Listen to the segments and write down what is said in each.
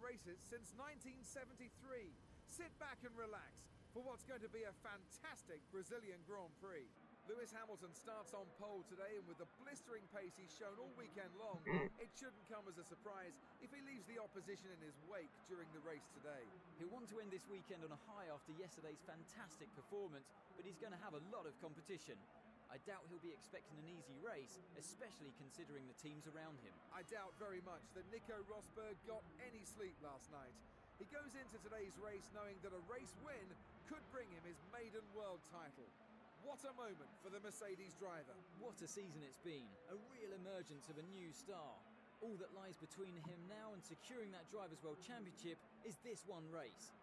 races since 1973. Sit back and relax for what's going to be a fantastic Brazilian Grand Prix. Lewis Hamilton starts on pole today, and with the blistering pace he's shown all weekend long, mm. it shouldn't come as a surprise if he leaves the opposition in his wake during the race today. He'll want to end this weekend on a high after yesterday's fantastic performance, but he's going to have a lot of competition. I doubt he'll be expecting an easy race, especially considering the teams around him. I doubt very much that Nico Rosberg got any sleep last night. He goes into today's race knowing that a race win could bring him his maiden world title. What a moment for the Mercedes driver. What a season it's been, a real emergence of a new star. All that lies between him now and securing that Drivers' World Championship is this one race.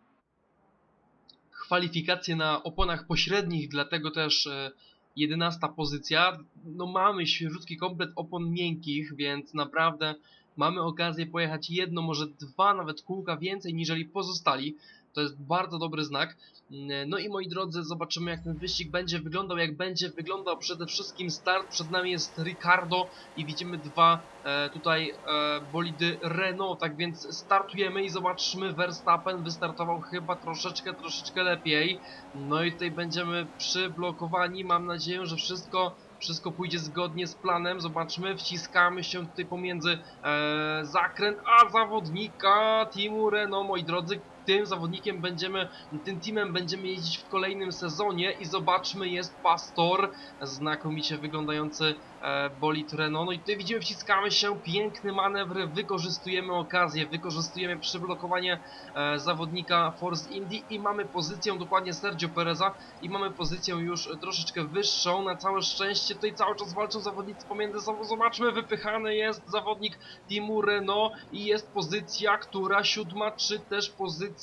kwalifikacje na oponach pośrednich, dlatego też e, 11 pozycja. No mamy świeżutki komplet opon miękkich, więc naprawdę mamy okazję pojechać jedno, może dwa nawet kółka więcej niżeli pozostali. To jest bardzo dobry znak. No i moi drodzy, zobaczymy jak ten wyścig będzie wyglądał, jak będzie wyglądał przede wszystkim start. Przed nami jest Ricardo i widzimy dwa e, tutaj e, bolidy Renault, tak więc startujemy i zobaczmy, Verstappen wystartował chyba troszeczkę, troszeczkę lepiej. No i tutaj będziemy przyblokowani, mam nadzieję, że wszystko wszystko pójdzie zgodnie z planem. Zobaczmy, wciskamy się tutaj pomiędzy e, zakręt a zawodnika teamu Renault, moi drodzy. Tym zawodnikiem będziemy, tym teamem będziemy jeździć w kolejnym sezonie i zobaczmy, jest Pastor, znakomicie wyglądający e, bolid Renault. No i tutaj widzimy, wciskamy się, piękny manewr, wykorzystujemy okazję, wykorzystujemy przyblokowanie e, zawodnika Force Indy i mamy pozycję dokładnie Sergio Pereza i mamy pozycję już troszeczkę wyższą. Na całe szczęście tutaj cały czas walczą zawodnicy pomiędzy sobą. Zobaczmy, wypychany jest zawodnik teamu Renault i jest pozycja, która siódma, czy też pozycja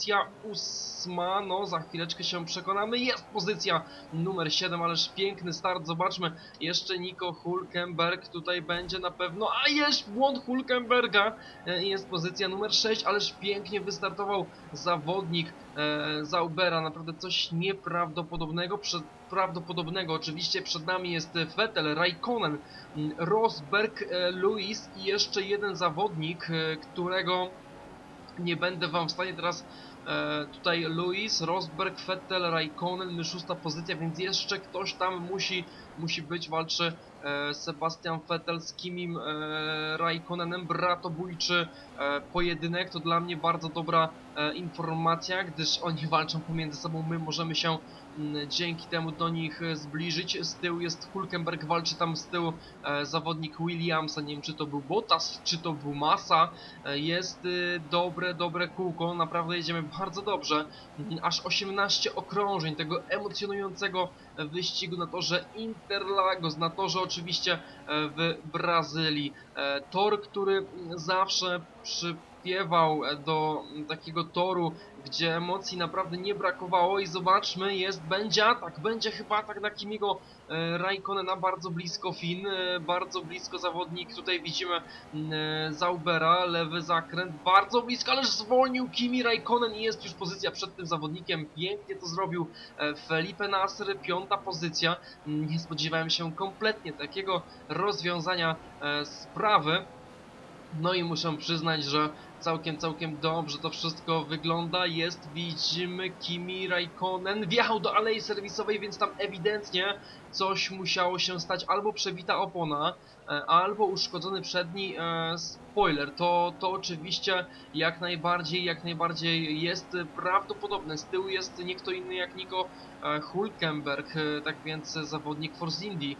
ósma. No, za chwileczkę się przekonamy. Jest pozycja numer 7, ależ piękny start. Zobaczmy, jeszcze Nico Hulkenberg tutaj będzie na pewno. A jest błąd Hulkenberga. E, Jest pozycja numer 6, ależ pięknie wystartował zawodnik e, Zaubera. Naprawdę coś nieprawdopodobnego. Przed, prawdopodobnego. Oczywiście przed nami jest Vettel, Raikkonen, m, Rosberg, e, Lewis i jeszcze jeden zawodnik, e, którego nie będę wam w stanie teraz e, tutaj Lewis, Rosberg, Vettel, Raikkonen, szósta pozycja, więc jeszcze ktoś tam musi, musi być, walczy e, Sebastian Vettel z Kimim e, Raikkonenem, bratobójczy e, pojedynek, to dla mnie bardzo dobra e, informacja, gdyż oni walczą pomiędzy sobą, my możemy się mm, dzięki temu do nich e, zbliżyć. Z tyłu jest Hulkenberg, walczy tam z tyłu e, zawodnik Williamsa, nie wiem czy to był Bottas, czy to był Massa. E, jest y, dobre, dobre kółko, naprawdę jedziemy bardzo dobrze. Mm, Aż 18 okrążeń tego emocjonującego e, wyścigu na torze Interlagos, na torze oczywiście e, w Brazylii. E, Tor, który zawsze przypiewał e, do takiego toru, gdzie emocji naprawdę nie brakowało i zobaczmy, jest, będzie atak, będzie chyba atak na Kimiego e, Raikkonena, bardzo blisko Finn, e, bardzo blisko zawodnik, tutaj widzimy mm, Zaubera, lewy zakręt, bardzo blisko, ależ zwolnił Kimi Raikkonen i jest już pozycja przed tym zawodnikiem, pięknie to zrobił Felipe Nasr, piąta pozycja, Mm, nie spodziewałem się kompletnie takiego rozwiązania sprawy, no i muszę przyznać, że całkiem, całkiem dobrze to wszystko wygląda. Jest, widzimy, Kimi Raikkonen wjechał do alei serwisowej, więc tam ewidentnie coś musiało się stać. Albo przebita opona, e, albo uszkodzony przedni e, spoiler. To, to oczywiście jak najbardziej, jak najbardziej jest prawdopodobne. Z tyłu jest nie kto inny jak Nico e, Hulkenberg, tak więc zawodnik Force Indy.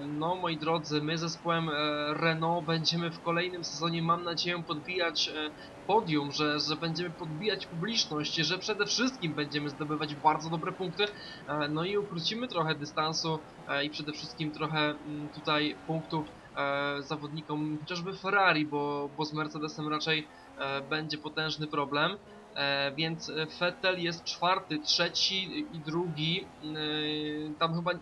No, moi drodzy, my zespołem e, Renault będziemy w kolejnym sezonie, mam nadzieję, podbijać e, podium, że, że będziemy podbijać publiczność, że przede wszystkim będziemy zdobywać bardzo dobre punkty, e, no i ukrócimy trochę dystansu i przede wszystkim trochę mm, tutaj punktów zawodnikom chociażby Ferrari, bo, bo z Mercedesem raczej będzie potężny problem. Więc Vettel jest czwarty, trzeci i drugi. Tam chyba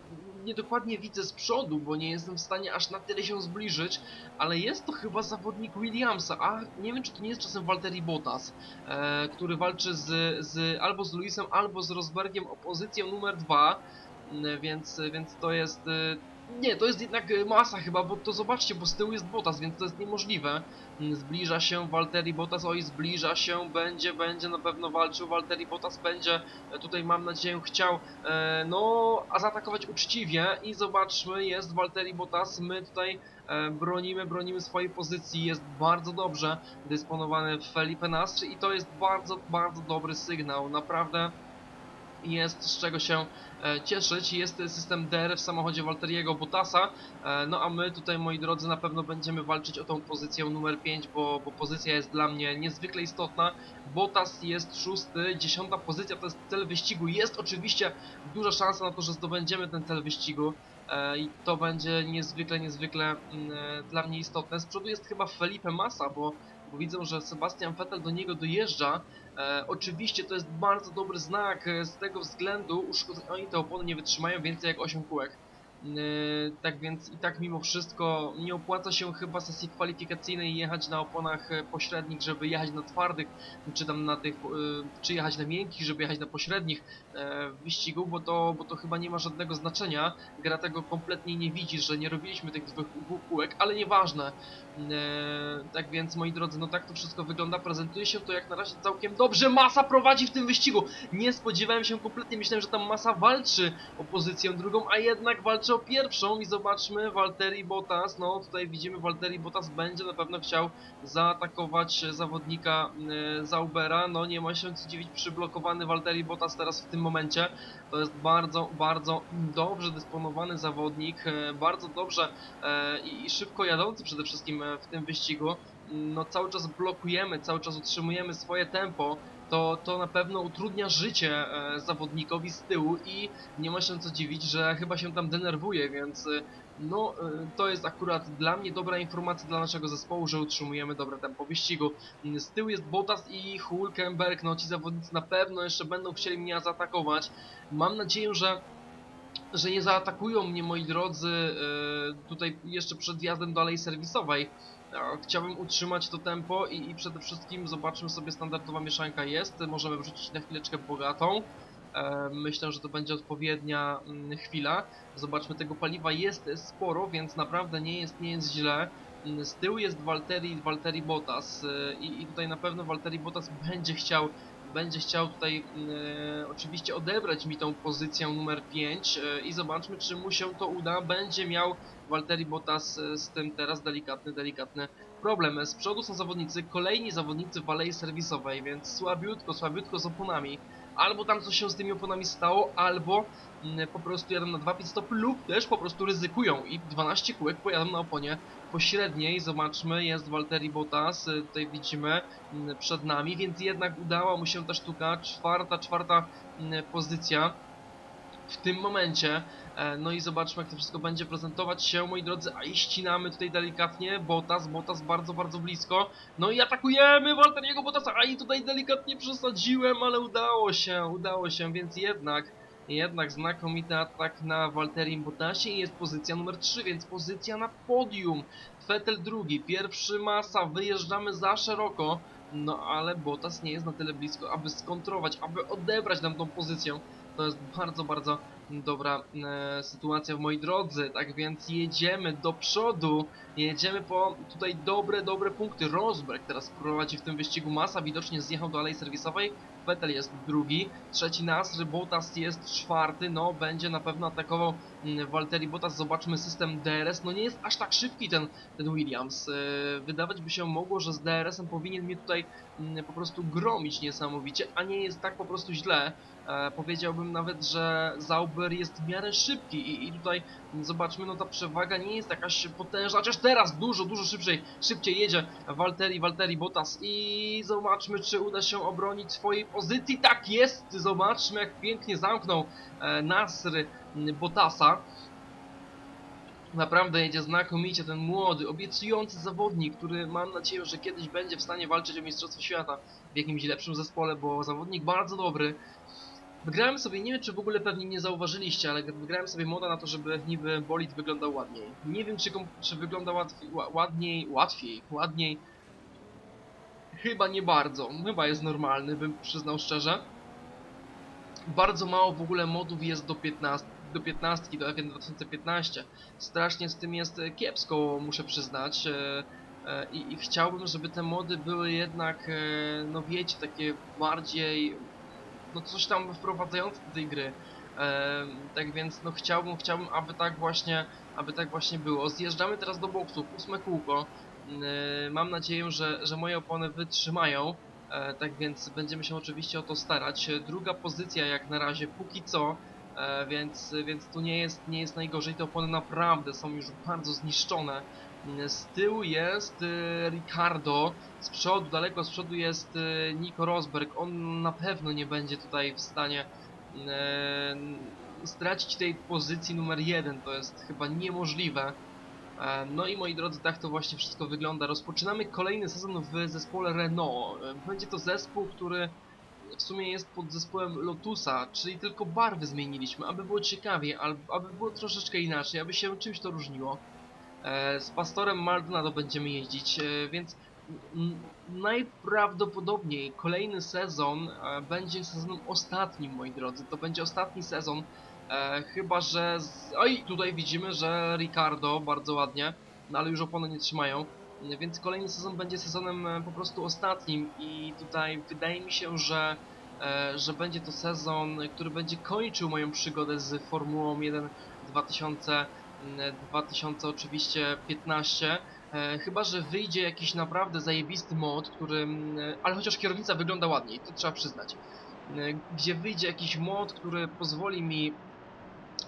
niedokładnie widzę z przodu, bo nie jestem w stanie aż na tyle się zbliżyć, ale jest to chyba zawodnik Williamsa, a nie wiem czy to nie jest czasem Valtteri Bottas, e, który walczy z, z, albo z Luisem, albo z Rosbergiem o pozycję numer dwa, Mm, więc, więc to jest e, Nie, to jest jednak e, masa chyba, bo to zobaczcie, bo z tyłu jest Bottas, więc to jest niemożliwe. Mm, Zbliża się Walteri Bottas, oj zbliża się, będzie, będzie na pewno walczył, Walteri Bottas będzie e, tutaj mam nadzieję chciał, e, no, a zaatakować uczciwie i zobaczmy, jest Walteri Bottas, my tutaj e, bronimy, bronimy swojej pozycji, jest bardzo dobrze dysponowany Felipe Nasr i to jest bardzo, bardzo dobry sygnał, naprawdę jest z czego się e, cieszyć. Jest system DR w samochodzie Walteriego Bottasa, e, no a my tutaj, moi drodzy, na pewno będziemy walczyć o tą pozycję numer 5, bo, bo pozycja jest dla mnie niezwykle istotna. Bottas jest szósty, dziesiąta pozycja to jest cel wyścigu. Jest oczywiście duża szansa na to, że zdobędziemy ten cel wyścigu. E, I to będzie niezwykle, niezwykle mm, dla mnie istotne. Z przodu jest chyba Felipe Massa, bo, bo widzę, że Sebastian Vettel do niego dojeżdża. E, oczywiście to jest bardzo dobry znak e, z tego względu, uszkodzeni oni te opony nie wytrzymają więcej jak 8 kółek. E, tak więc i tak mimo wszystko nie opłaca się chyba sesji kwalifikacyjnej jechać na oponach e, pośrednich, żeby jechać na twardych, czy tam na tych, e, czy jechać na miękkich, żeby jechać na pośrednich e, w wyścigu, bo to, bo to chyba nie ma żadnego znaczenia. Gra tego kompletnie nie widzi, że nie robiliśmy tych dwóch kółek, ale nieważne. E, tak więc moi drodzy, no tak to wszystko wygląda, prezentuje się to jak na razie całkiem dobrze. Masa prowadzi w tym wyścigu. Nie spodziewałem się kompletnie, myślałem, że tam Masa walczy o pozycję drugą, a jednak walczy o pierwszą i zobaczmy Walteri Bottas. No tutaj widzimy Walteri Bottas będzie na pewno chciał zaatakować zawodnika e, Zaubera. No nie ma się co dziwić, przyblokowany Walteri Bottas teraz w tym momencie. To jest bardzo, bardzo dobrze dysponowany zawodnik, e, bardzo dobrze e, i szybko jadący przede wszystkim w tym wyścigu. No cały czas blokujemy, cały czas utrzymujemy swoje tempo. To, to na pewno utrudnia życie e, zawodnikowi z tyłu i nie ma się co dziwić, że chyba się tam denerwuje, więc e, no e, to jest akurat dla mnie dobra informacja dla naszego zespołu, że utrzymujemy dobre tempo wyścigu. Z tyłu jest Bottas i Hulkenberg, no ci zawodnicy na pewno jeszcze będą chcieli mnie zaatakować. Mam nadzieję, że że nie zaatakują mnie moi drodzy tutaj jeszcze przed wjazdem do alei serwisowej. Chciałbym utrzymać to tempo i, i przede wszystkim zobaczmy sobie standardowa mieszanka jest. Możemy wrzucić na chwileczkę bogatą. E, Myślę, że to będzie odpowiednia mm, chwila. Zobaczmy, tego paliwa jest sporo, więc naprawdę nie jest, nie jest źle. Mm, Z tyłu jest Valtteri, Valtteri Bottas e, i, i tutaj na pewno Valtteri Bottas będzie chciał będzie chciał tutaj e, oczywiście odebrać mi tą pozycję numer 5 e, i zobaczmy czy mu się to uda. Będzie miał Valtteri Bottas e, z tym teraz delikatny, delikatny problem. Z przodu są zawodnicy, kolejni zawodnicy w alei serwisowej, więc słabiutko, słabiutko z oponami. Albo tam coś się z tymi oponami stało, albo po prostu jadą na 2 pit stop lub też po prostu ryzykują i 12 kółek pojadą na oponie pośredniej. Zobaczmy, jest Valtteri Bottas, y, tutaj widzimy mm, przed nami, więc jednak udała mu się ta sztuka, czwarta, czwarta mm, pozycja w tym momencie. E, No i zobaczmy jak to wszystko będzie prezentować się, moi drodzy, a i ścinamy tutaj delikatnie, Bottas, Bottas bardzo, bardzo blisko. No i atakujemy Walteriego Bottasa, a i tutaj delikatnie przesadziłem, ale udało się, udało się, więc jednak jednak znakomity atak na Walterim Bottasie i jest pozycja numer 3, więc pozycja na podium. Vettel drugi, pierwszy Massa, wyjeżdżamy za szeroko, no ale Bottas nie jest na tyle blisko, aby skontrować, aby odebrać nam tą pozycję. To jest bardzo, bardzo dobra e, sytuacja moi drodzy, tak więc jedziemy do przodu, jedziemy po tutaj dobre, dobre punkty. Rosberg teraz prowadzi w tym wyścigu Massa, widocznie zjechał do alei serwisowej, Vettel jest drugi, trzeci Nasr, Bottas jest czwarty, no będzie na pewno atakował mm, Valtteri Bottas, zobaczmy system DRS, no nie jest aż tak szybki ten, ten Williams, E, wydawać by się mogło, że z DRS-em powinien mnie tutaj mm, po prostu gromić niesamowicie, a nie jest tak po prostu źle, e, powiedziałbym nawet, że Zauber jest w miarę szybki i, i tutaj mm, zobaczmy, no ta przewaga nie jest jakaś potężna, chociaż teraz dużo, dużo szybciej, szybciej jedzie Valtteri, Valtteri Bottas i zobaczmy, czy uda się obronić swojej pozycji, tak jest, zobaczmy jak pięknie zamknął e, Nasr Bottasa. Naprawdę jedzie znakomicie ten młody, obiecujący zawodnik, który mam nadzieję, że kiedyś będzie w stanie walczyć o Mistrzostwo Świata w jakimś lepszym zespole, bo zawodnik bardzo dobry. Wygrałem sobie, nie wiem czy w ogóle pewnie nie zauważyliście, ale wygrałem sobie moda na to, żeby niby bolid wyglądał ładniej. Nie wiem czy, czy wygląda łatwiej, ła- ładniej, łatwiej, ładniej. Chyba nie bardzo, chyba jest normalny, bym przyznał szczerze. Bardzo mało w ogóle modów jest do 15, do 15, do F1 2015. Strasznie z tym jest kiepsko, muszę przyznać. e, e, I, I chciałbym, żeby te mody były jednak, e, no wiecie, takie bardziej, no coś tam wprowadzające do tej gry. Tak więc, no chciałbym, chciałbym, aby tak właśnie, aby tak właśnie było. Zjeżdżamy teraz do boksów, ósme kółko. E, Mam nadzieję, że, że moje opony wytrzymają. E, tak więc będziemy się oczywiście o to starać. Druga pozycja jak na razie, póki co, e, więc, więc tu nie jest, nie jest najgorzej. Te opony naprawdę są już bardzo zniszczone. Mm, Z tyłu jest e, Ricardo, z przodu, daleko z przodu jest Nico Rosberg. On na pewno nie będzie tutaj w stanie stracić tej pozycji numer jeden. To jest chyba niemożliwe. E, No i moi drodzy, tak to właśnie wszystko wygląda. Rozpoczynamy kolejny sezon w zespole Renault. E, Będzie to zespół, który w sumie jest pod zespołem Lotusa, czyli tylko barwy zmieniliśmy, aby było ciekawie, aby było troszeczkę inaczej, aby się czymś to różniło. E, Z Pastorem Maldonado będziemy jeździć, więc najprawdopodobniej kolejny sezon będzie sezonem ostatnim, moi drodzy. To będzie ostatni sezon, E, chyba, że. Z... Oj, tutaj widzimy, że Ricardo bardzo ładnie, no ale już opony nie trzymają. Więc kolejny sezon będzie sezonem e, po prostu ostatnim i tutaj wydaje mi się, że, e, że będzie to sezon, który będzie kończył moją przygodę z Formułą 1 2000, mm, 2000 oczywiście 15. E, chyba, że wyjdzie jakiś naprawdę zajebisty mod, który. mm, Ale chociaż kierownica wygląda ładniej, to trzeba przyznać. Gdzie wyjdzie jakiś mod, który pozwoli mi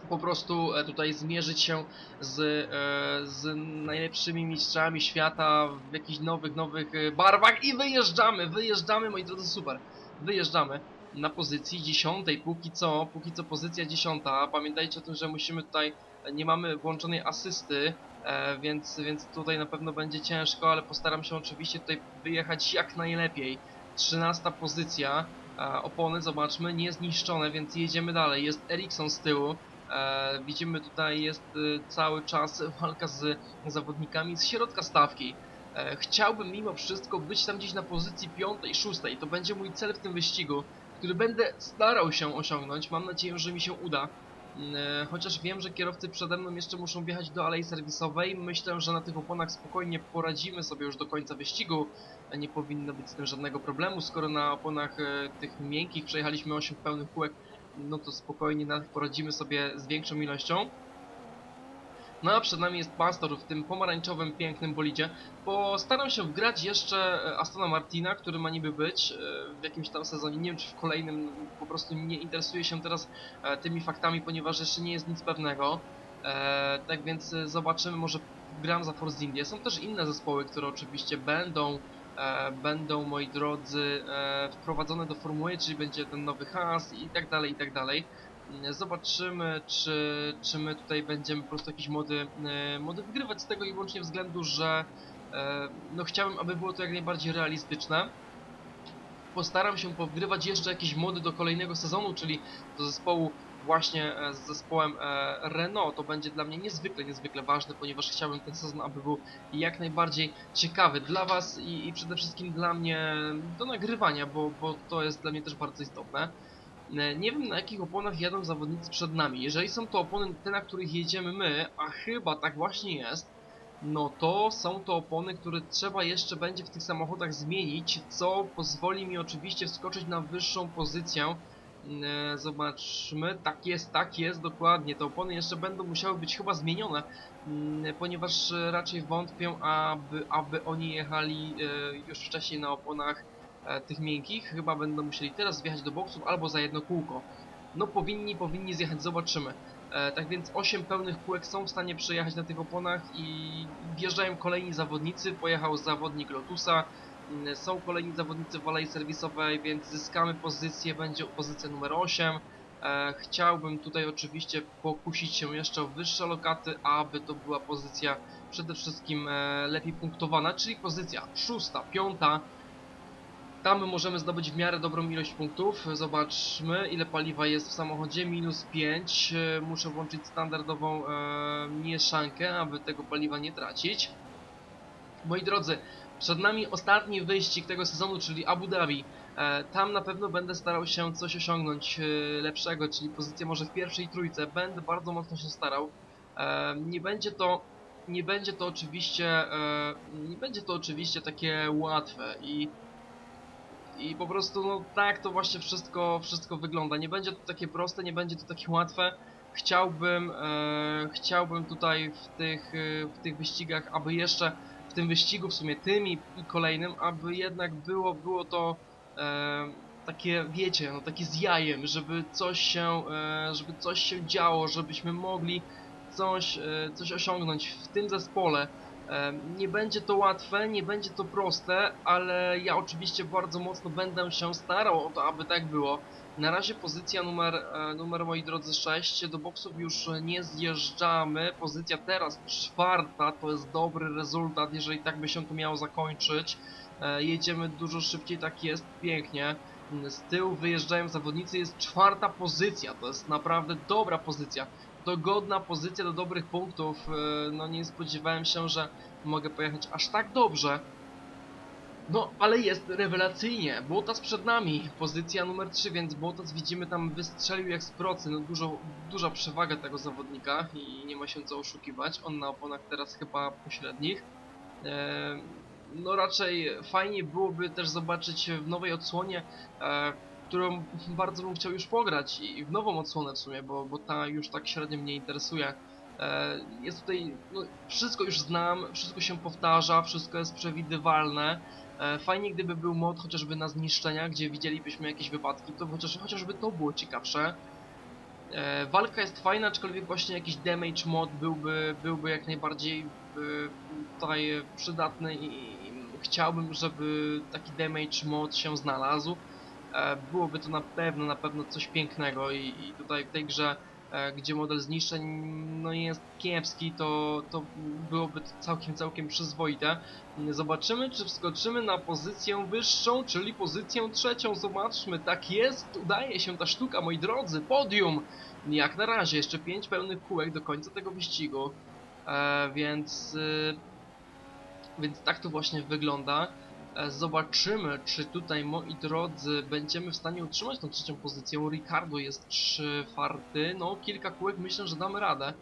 po prostu e, tutaj zmierzyć się z, e, z najlepszymi mistrzami świata w jakichś nowych, nowych e, barwach i wyjeżdżamy, wyjeżdżamy moi drodzy, super, wyjeżdżamy na pozycji dziesiątej, póki co, póki co pozycja dziesiąta, pamiętajcie o tym, że musimy tutaj, nie mamy włączonej asysty, więc, więc tutaj na pewno będzie ciężko, ale postaram się oczywiście tutaj wyjechać jak najlepiej, trzynasta pozycja, opony zobaczmy, niezniszczone, więc jedziemy dalej, jest Ericsson z tyłu, widzimy tutaj jest y, cały czas walka z zawodnikami z środka stawki. E, chciałbym mimo wszystko być tam gdzieś na pozycji piątej, szóstej. To będzie mój cel w tym wyścigu, który będę starał się osiągnąć. Mam nadzieję, że mi się uda. Mm, E, chociaż wiem, że kierowcy przede mną jeszcze muszą wjechać do alei serwisowej. Myślę, że na tych oponach spokojnie poradzimy sobie już do końca wyścigu. E, Nie powinno być z tym żadnego problemu, skoro na oponach e, tych miękkich przejechaliśmy 8 pełnych kółek no to spokojnie poradzimy sobie z większą ilością. No a przed nami jest Pastor w tym pomarańczowym, pięknym bolidzie. Postaram się wgrać jeszcze e, Astona Martina, który ma niby być e, w jakimś tam sezonie, nie wiem czy w kolejnym, po prostu nie interesuję się teraz e, tymi faktami, ponieważ jeszcze nie jest nic pewnego. Tak więc zobaczymy, może gram za Force India. Są też inne zespoły, które oczywiście będą będą, moi drodzy, e, wprowadzone do formuły, czyli będzie ten nowy has i tak dalej, i tak dalej. Mm, Zobaczymy, czy, czy my tutaj będziemy po prostu jakieś mody, e, mody wygrywać z tego i wyłącznie względu, że e, no chciałbym, aby było to jak najbardziej realistyczne. Postaram się powgrywać jeszcze jakieś mody do kolejnego sezonu, czyli do zespołu właśnie e, z zespołem e, Renault. To będzie dla mnie niezwykle, niezwykle ważne, ponieważ chciałbym ten sezon, aby był jak najbardziej ciekawy dla Was i, i przede wszystkim dla mnie do nagrywania, bo, bo to jest dla mnie też bardzo istotne. E, Nie wiem na jakich oponach jadą zawodnicy przed nami. Jeżeli są to opony te, na których jedziemy my, a chyba tak właśnie jest, no to są to opony, które trzeba jeszcze będzie w tych samochodach zmienić, co pozwoli mi oczywiście wskoczyć na wyższą pozycję. E, Zobaczmy, tak jest, tak jest, dokładnie. Te opony jeszcze będą musiały być chyba zmienione, mm, ponieważ raczej wątpię, aby, aby oni jechali e, już wcześniej na oponach e, tych miękkich. Chyba będą musieli teraz wjechać do boksów albo za jedno kółko. No powinni, powinni zjechać, zobaczymy. Tak więc 8 pełnych kółek są w stanie przejechać na tych oponach i wjeżdżają kolejni zawodnicy. Pojechał zawodnik Lotusa, są kolejni zawodnicy w alei serwisowej, więc zyskamy pozycję, będzie pozycja numer 8. E, chciałbym tutaj oczywiście pokusić się jeszcze o wyższe lokaty, aby to była pozycja przede wszystkim e, lepiej punktowana, czyli pozycja szósta, piąta. Tam możemy zdobyć w miarę dobrą ilość punktów. Zobaczmy ile paliwa jest w samochodzie. Minus 5. E, Muszę włączyć standardową mieszankę, aby tego paliwa nie tracić. Moi drodzy, Przed nami ostatni wyścig tego sezonu, czyli Abu Dhabi. E, tam na pewno będę starał się coś osiągnąć e, lepszego, czyli pozycję może w pierwszej trójce. Będę bardzo mocno się starał. E, nie będzie to nie będzie to oczywiście nie będzie to oczywiście takie łatwe i i po prostu no tak to właśnie wszystko wszystko wygląda. Nie będzie to takie proste, nie będzie to takie łatwe. Chciałbym chciałbym tutaj w tych w tych wyścigach, aby jeszcze w tym wyścigu w sumie tym i, i kolejnym, aby jednak było było to e, takie wiecie, no takie z jajem, żeby coś się e, żeby coś się działo, żebyśmy mogli coś, e, coś osiągnąć w tym zespole. E, Nie będzie to łatwe, nie będzie to proste, ale ja oczywiście bardzo mocno będę się starał o to, aby tak było. Na razie pozycja numer, e, numer moi drodzy 6, do boksów już nie zjeżdżamy. Pozycja teraz czwarta, to jest dobry rezultat, jeżeli tak by się to miało zakończyć. E, Jedziemy dużo szybciej, tak jest, pięknie. Z tyłu wyjeżdżają zawodnicy, jest czwarta pozycja, to jest naprawdę dobra pozycja dogodna pozycja do dobrych punktów. e, No nie spodziewałem się, że mogę pojechać aż tak dobrze. No, ale jest rewelacyjnie. Bottas przed nami, pozycja numer 3, więc Bottas widzimy tam wystrzelił jak z procy. No dużo, duża przewaga tego zawodnika i nie ma się co oszukiwać. On na oponach teraz chyba pośrednich. E, no raczej fajnie byłoby też zobaczyć w nowej odsłonie e, którą bardzo bym chciał już pograć i w nową odsłonę w sumie, bo, bo ta już tak średnio mnie interesuje. E, Jest tutaj, no, wszystko już znam, wszystko się powtarza, wszystko jest przewidywalne. E, Fajnie gdyby był mod chociażby na zniszczenia, gdzie widzielibyśmy jakieś wypadki, to chociaż, chociażby to było ciekawsze. E, Walka jest fajna, aczkolwiek właśnie jakiś damage mod byłby, byłby jak najbardziej e, tutaj przydatny i i chciałbym, żeby taki damage mod się znalazł e, byłoby to na pewno, na pewno coś pięknego i, i tutaj w tej grze, gdzie model zniszczeń no jest kiepski, to, to byłoby całkiem, całkiem przyzwoite. Zobaczymy, czy wskoczymy na pozycję wyższą, czyli pozycję trzecią. Zobaczmy, tak jest, udaje się ta sztuka, moi drodzy, podium! Jak na razie, jeszcze pięć pełnych kółek do końca tego wyścigu, e, więc... Y, więc tak to właśnie wygląda. E, Zobaczymy, czy tutaj, moi drodzy, będziemy w stanie utrzymać tą trzecią pozycję. Ricardo jest czwarty. No, kilka kółek myślę, że damy radę.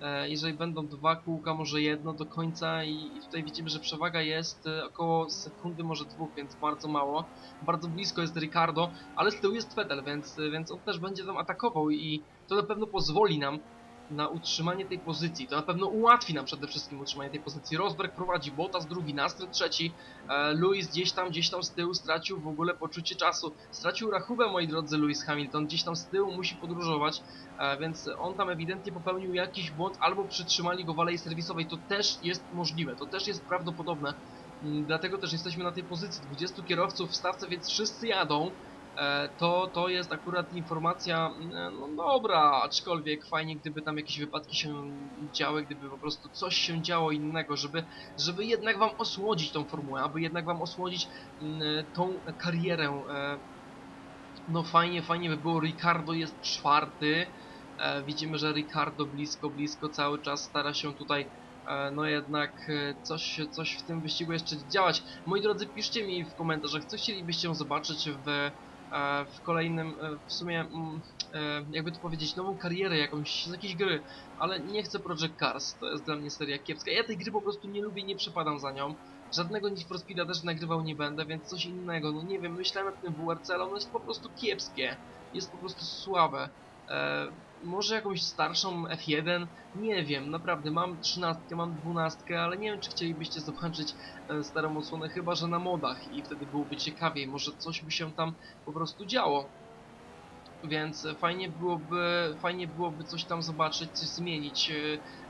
E, Jeżeli będą dwa kółka, może jedno do końca i tutaj widzimy, że przewaga jest e, około sekundy, może dwóch, więc bardzo mało. Bardzo blisko jest Ricardo, ale z tyłu jest Vettel, więc, więc on też będzie tam atakował i to na pewno pozwoli nam na utrzymanie tej pozycji. To na pewno ułatwi nam przede wszystkim utrzymanie tej pozycji. Rosberg prowadzi, Bottas drugi, Nastry trzeci, e, Lewis gdzieś tam, gdzieś tam z tyłu stracił w ogóle poczucie czasu. Stracił rachubę, moi drodzy, Lewis Hamilton, gdzieś tam z tyłu musi podróżować, e, więc on tam ewidentnie popełnił jakiś błąd, albo przytrzymali go w alei serwisowej. To też jest możliwe, to też jest prawdopodobne. Mm, Dlatego też jesteśmy na tej pozycji. 20 kierowców w stawce, więc wszyscy jadą. E, to, to jest akurat informacja, e, no dobra, aczkolwiek fajnie gdyby tam jakieś wypadki się działy, gdyby po prostu coś się działo innego, żeby, żeby jednak wam osłodzić tą formułę, aby jednak wam osłodzić mm, tą karierę. E, no fajnie, fajnie by było, Ricardo jest czwarty, e, widzimy, że Ricardo blisko, blisko cały czas stara się tutaj e, no jednak e, coś, coś w tym wyścigu jeszcze działać. Moi drodzy, piszcie mi w komentarzach, co chcielibyście zobaczyć w, e, w kolejnym, e, w sumie, mm, e, jakby to powiedzieć, nową karierę jakąś z jakiejś gry, ale nie chcę Project Cars, to jest dla mnie seria kiepska. Ja tej gry po prostu nie lubię, nie przepadam za nią. Żadnego Need for Speeda też nagrywał nie będę, więc coś innego, no nie wiem, myślałem nad tym WRC, ale ono jest po prostu kiepskie. Jest po prostu słabe. Może jakąś starszą F1? Nie wiem, naprawdę, mam 13, mam 12, ale nie wiem, czy chcielibyście zobaczyć e, starą odsłonę, chyba że na modach i wtedy byłoby ciekawiej, może coś by się tam po prostu działo. Więc fajnie byłoby, fajnie byłoby coś tam zobaczyć, coś zmienić. e,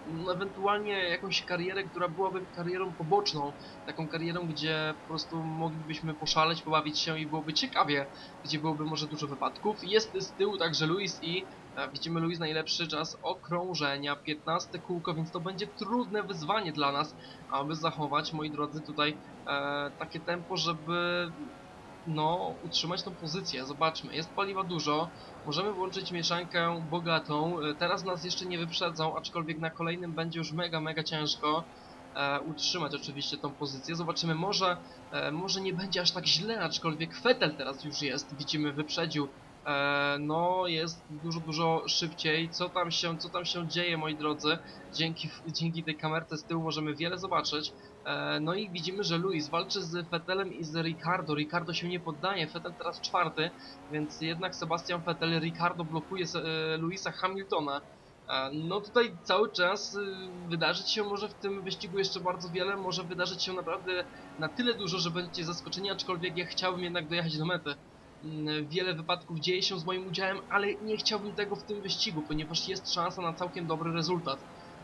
No, ewentualnie jakąś karierę, która byłaby karierą poboczną, taką karierą, gdzie po prostu moglibyśmy poszaleć, pobawić się i byłoby ciekawie, gdzie byłoby może dużo wypadków. Jest z tyłu także Luis i widzimy Luis najlepszy czas okrążenia, 15 kółko, więc to będzie trudne wyzwanie dla nas, aby zachować, moi drodzy, tutaj e, takie tempo, żeby no, utrzymać tą pozycję. Zobaczmy, jest paliwa dużo, możemy włączyć mieszankę bogatą. E, Teraz nas jeszcze nie wyprzedzą, aczkolwiek na kolejnym będzie już mega, mega ciężko. e, utrzymać oczywiście tą pozycję. Zobaczymy, może, e, może nie będzie aż tak źle, aczkolwiek Vettel teraz już jest, widzimy, wyprzedził. E, no, jest dużo, dużo szybciej. Co tam się, co tam się dzieje, moi drodzy? Dzięki, dzięki tej kamerce z tyłu możemy wiele zobaczyć. E, no i widzimy, że Luis walczy z Vettelem i z Ricardo. Ricardo się nie poddaje, Vettel teraz czwarty, więc jednak Sebastian Vettel, Ricardo blokuje e, Luisa Hamiltona. No tutaj cały czas y, wydarzyć się może w tym wyścigu jeszcze bardzo wiele, może wydarzyć się naprawdę na tyle dużo, że będziecie zaskoczeni, aczkolwiek ja chciałbym jednak dojechać do mety. Mm, Wiele wypadków dzieje się z moim udziałem, ale nie chciałbym tego w tym wyścigu, ponieważ jest szansa na całkiem dobry rezultat,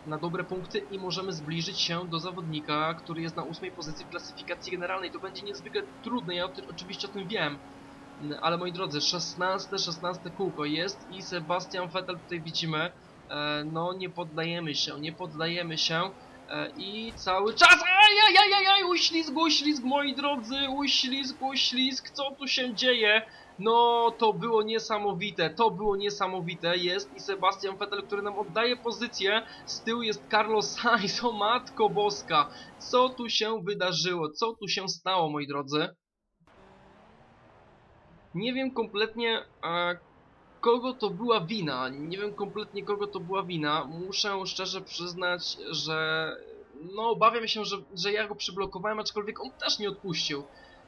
na dobre punkty i możemy zbliżyć się do zawodnika, który jest na ósmej pozycji w klasyfikacji generalnej. To będzie niezwykle trudne, ja oczywiście o tym wiem. Mm, Ale moi drodzy, 16, 16 kółko jest i Sebastian Vettel tutaj widzimy. E, no nie poddajemy się, nie poddajemy się e, i cały czas ajajajajaj, uślizg, uślizg moi drodzy, uślizg, uślizg, co tu się dzieje? No to było niesamowite, to było niesamowite, jest i Sebastian Vettel, który nam oddaje pozycję, z tyłu jest Carlos Sainz, o matko boska, co tu się wydarzyło, co tu się stało moi drodzy? Nie wiem kompletnie, e, kogo to była wina. Nie wiem kompletnie kogo to była wina. Muszę szczerze przyznać, że no obawiam się, że, że ja go przyblokowałem, aczkolwiek on też nie odpuścił.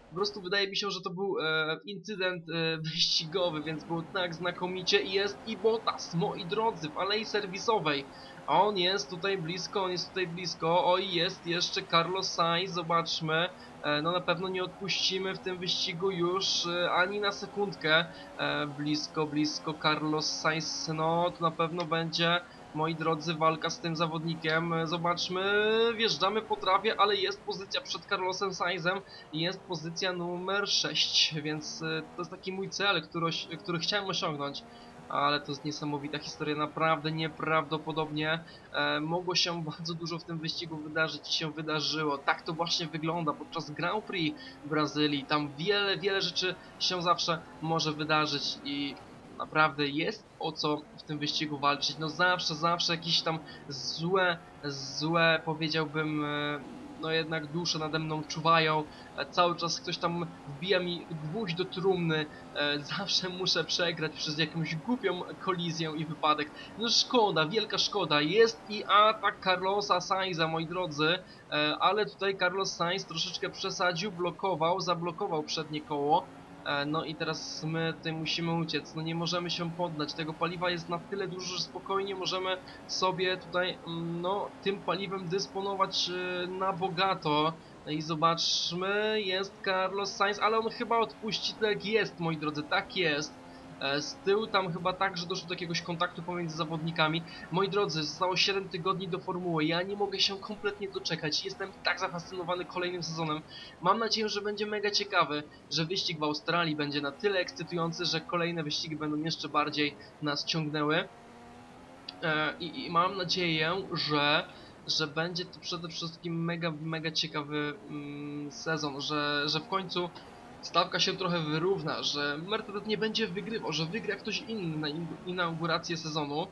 Po prostu wydaje mi się, że to był e, incydent e, wyścigowy, więc było tak znakomicie i jest i Bottas, moi drodzy, w alei serwisowej. A on jest tutaj blisko, on jest tutaj blisko. Oj, jest jeszcze Carlos Sainz, zobaczmy. E, no na pewno nie odpuścimy w tym wyścigu już e, ani na sekundkę. E, blisko, blisko Carlos Sainz, no to na pewno będzie, moi drodzy, walka z tym zawodnikiem. E, Zobaczmy, wjeżdżamy po trawie, ale jest pozycja przed Carlosem Sainzem i jest pozycja numer 6, więc e, to jest taki mój cel, który, który chciałem osiągnąć. Ale to jest niesamowita historia, naprawdę nieprawdopodobnie. E, mogło się bardzo dużo w tym wyścigu wydarzyć i się wydarzyło. Tak to właśnie wygląda podczas Grand Prix Brazylii. Tam wiele, wiele rzeczy się zawsze może wydarzyć i naprawdę jest o co w tym wyścigu walczyć. No zawsze, zawsze jakieś tam złe, złe powiedziałbym, e, no jednak dusze nade mną czuwają. E, Cały czas ktoś tam wbija mi gwóźdź do trumny. E, Zawsze muszę przegrać przez jakąś głupią kolizję i wypadek. No szkoda, wielka szkoda. Jest i atak Carlosa Sainza, moi drodzy. Ale tutaj Carlos Sainz troszeczkę przesadził, blokował, zablokował przednie koło. E, No i teraz my tutaj musimy uciec, no nie możemy się poddać, tego paliwa jest na tyle dużo, że spokojnie możemy sobie tutaj, mm, no, tym paliwem dysponować e, na bogato. No I zobaczmy, jest Carlos Sainz, ale on chyba odpuści, tak jest, moi drodzy, tak jest. E, Z tyłu tam chyba tak, że doszło do jakiegoś kontaktu pomiędzy zawodnikami. Moi drodzy, zostało 7 tygodni do formuły. Ja nie mogę się kompletnie doczekać. Jestem tak zafascynowany kolejnym sezonem. Mam nadzieję, że będzie mega ciekawy, że wyścig w Australii będzie na tyle ekscytujący, że kolejne wyścigi będą jeszcze bardziej nas ciągnęły. E, I, i mam nadzieję, że, że będzie to przede wszystkim mega, mega ciekawy mm, sezon, że, że w końcu stawka się trochę wyrówna, że Mercedes nie będzie wygrywał, że wygra ktoś inny na in- inaugurację sezonu.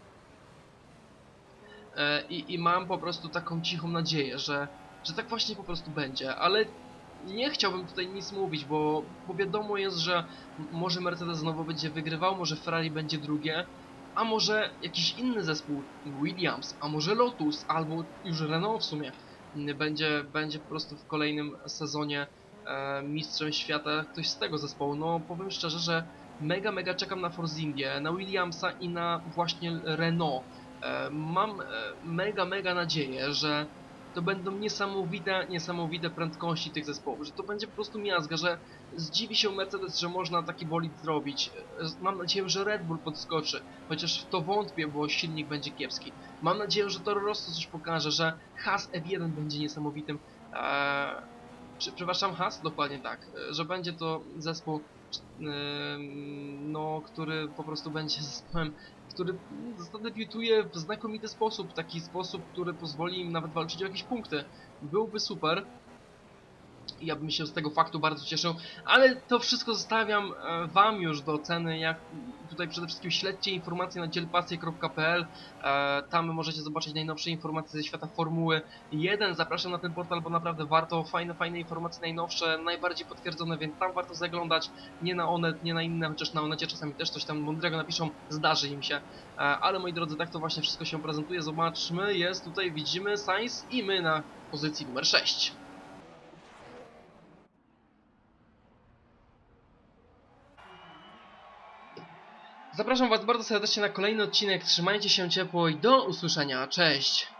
E, i, I mam po prostu taką cichą nadzieję, że, że tak właśnie po prostu będzie, ale nie chciałbym tutaj nic mówić, bo, bo wiadomo jest, że może Mercedes znowu będzie wygrywał, może Ferrari będzie drugie, a może jakiś inny zespół, Williams, a może Lotus, albo już Renault w sumie, będzie, będzie po prostu w kolejnym sezonie e, mistrzem świata ktoś z tego zespołu. No powiem szczerze, że mega, mega czekam na Force India, na Williamsa i na właśnie Renault. E, mam e, mega, mega nadzieję, że to będą niesamowite, niesamowite prędkości tych zespołów, że to będzie po prostu miazga, że zdziwi się Mercedes, że można taki bolid zrobić. Mam nadzieję, że Red Bull podskoczy, chociaż w to wątpię, bo silnik będzie kiepski. Mam nadzieję, że Toro Rosso coś pokaże, że Haas F1 będzie niesamowitym przepraszam, Has? Dokładnie tak. e, Że będzie to zespół, em, no, który po prostu będzie zespołem, który zadebiutuje w znakomity sposób, taki sposób, który pozwoli im nawet walczyć o jakieś punkty. Byłby super. Ja bym się z tego faktu bardzo cieszył, ale to wszystko zostawiam e, Wam już do oceny, jak tutaj przede wszystkim śledźcie informacje na dzielpasje.pl, e, tam możecie zobaczyć najnowsze informacje ze świata Formuły 1, zapraszam na ten portal, bo naprawdę warto, fajne, fajne informacje najnowsze, najbardziej potwierdzone, więc tam warto zaglądać, nie na Onet, nie na inne, chociaż na Onecie czasami też coś tam mądrego napiszą, zdarzy im się, e, ale moi drodzy, tak to właśnie wszystko się prezentuje, zobaczmy, jest tutaj, widzimy Sainz i my na pozycji numer 6. Zapraszam Was bardzo serdecznie na kolejny odcinek. Trzymajcie się ciepło i do usłyszenia. Cześć!